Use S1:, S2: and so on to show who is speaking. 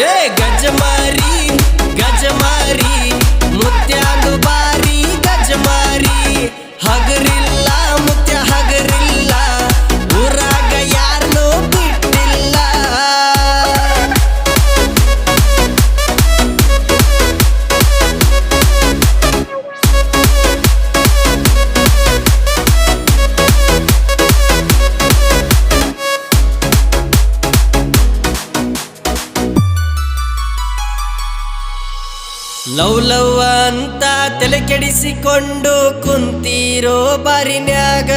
S1: Hey, love love ಅಂತ ತಲೆ ಕೆಡಿಸಿಕೊಂಡು ಕುಂತೀರೋ ಬಾರಿನ್ಯಾಗ?